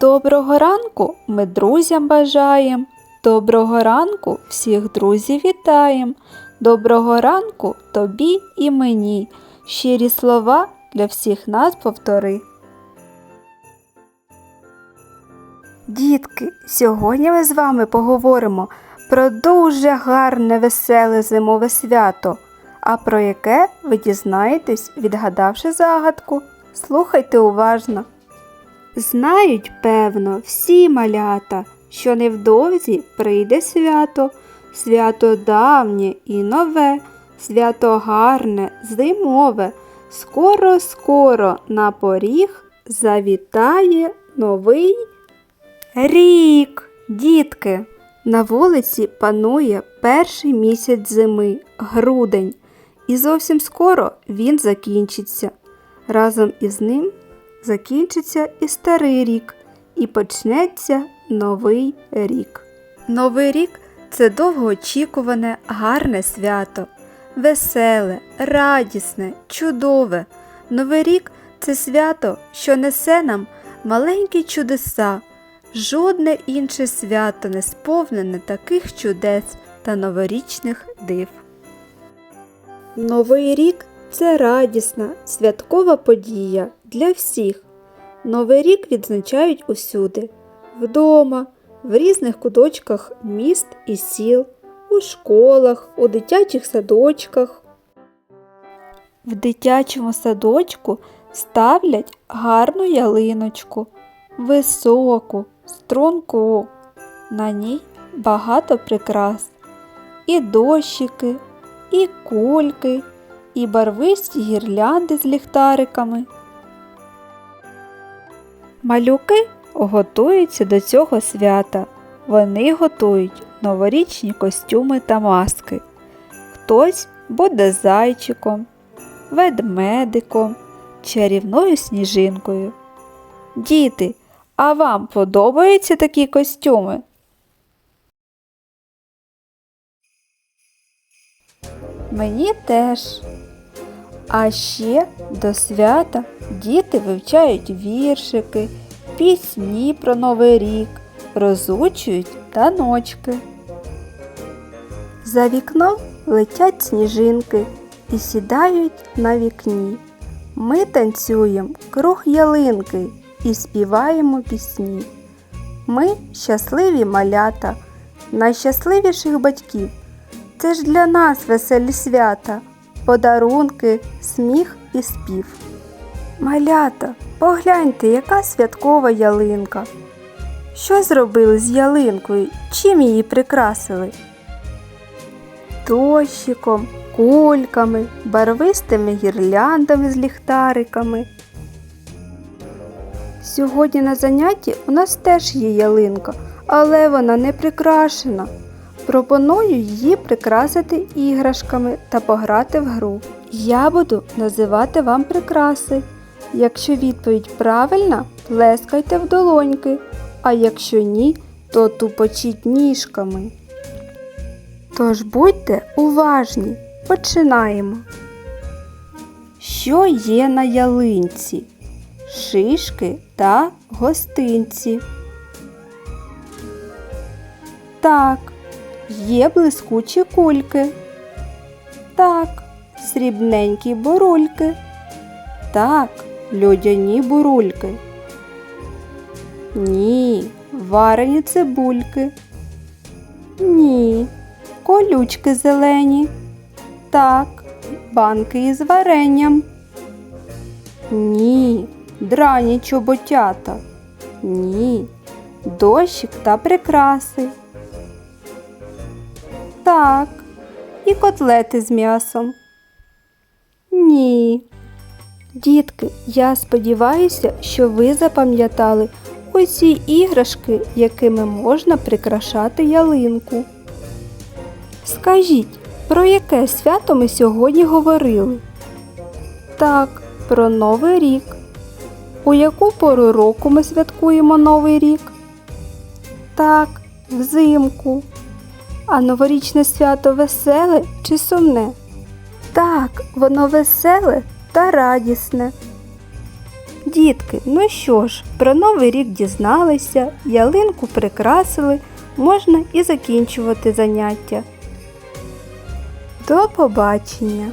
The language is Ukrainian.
Доброго ранку ми друзям бажаєм. Доброго ранку всіх друзів вітаєм. Доброго ранку тобі і мені. Щирі слова для всіх нас повтори. Дітки, сьогодні ми з вами поговоримо про дуже гарне веселе зимове свято. А про яке ви дізнаєтесь, відгадавши загадку. Слухайте уважно. Знають, певно, всі малята, що невдовзі прийде свято, свято давнє і нове, свято гарне, зимове. Скоро, скоро на поріг завітає новий рік. Дітки, на вулиці панує перший місяць зими, грудень, і зовсім скоро він закінчиться. Разом із ним закінчиться і старий рік, і почнеться новий рік. Новий рік це довгоочікуване, гарне свято, веселе, радісне, чудове. Новий рік це свято, що несе нам маленькі чудеса. Жодне інше свято не сповнене таких чудес та новорічних див. Новий рік це радісна, святкова подія для всіх. Новий рік відзначають усюди вдома, в різних куточках міст і сіл, у школах, у дитячих садочках. В дитячому садочку ставлять гарну ялиночку, високу, струнку. На ній багато прикрас. І дощики, і кульки, і барвисті гірлянди з ліхтариками. Малюки готуються до цього свята. Вони готують новорічні костюми та маски. Хтось буде зайчиком, ведмедиком, чарівною сніжинкою. Діти, а вам подобаються такі костюми? Мені теж. А ще до свята діти вивчають віршики, пісні про Новий рік, розучують таночки. За вікном летять сніжинки і сідають на вікні. Ми танцюємо круг ялинки і співаємо пісні. Ми щасливі малята, найщасливіших батьків. Це ж для нас веселі свята, подарунки, сміх і спів. Малята, погляньте, яка святкова ялинка. Що зробили з ялинкою? Чим її прикрасили? Дощиком, кульками, барвистими гірляндами з ліхтариками. Сьогодні на занятті у нас теж є ялинка, але вона не прикрашена. Пропоную її прикрасити іграшками та пограти в гру. Я буду називати вам прикраси. Якщо відповідь правильна, плескайте в долоньки, а якщо ні, то тупочіть ніжками. Тож будьте уважні, починаємо. Що є на ялинці? Шишки та гостинці. Так, є блискучі кульки. Так, срібненькі бурульки. Так, льодяні бурульки. Ні, варені цибульки. Ні, колючки зелені. Так, банки із варенням. Ні, драні чоботята. Ні, дощик та прикраси. Так, і котлети з м'ясом. Ні. Дітки, я сподіваюся, що ви запам'ятали усі іграшки, якими можна прикрашати ялинку. Скажіть, про яке свято ми сьогодні говорили? Так, про Новий рік. У яку пору року ми святкуємо Новий рік? Так, взимку. А новорічне свято веселе чи сумне? Так, воно веселе та радісне. Дітки, ну що ж, про новий рік дізналися, ялинку прикрасили, можна і закінчувати заняття. До побачення!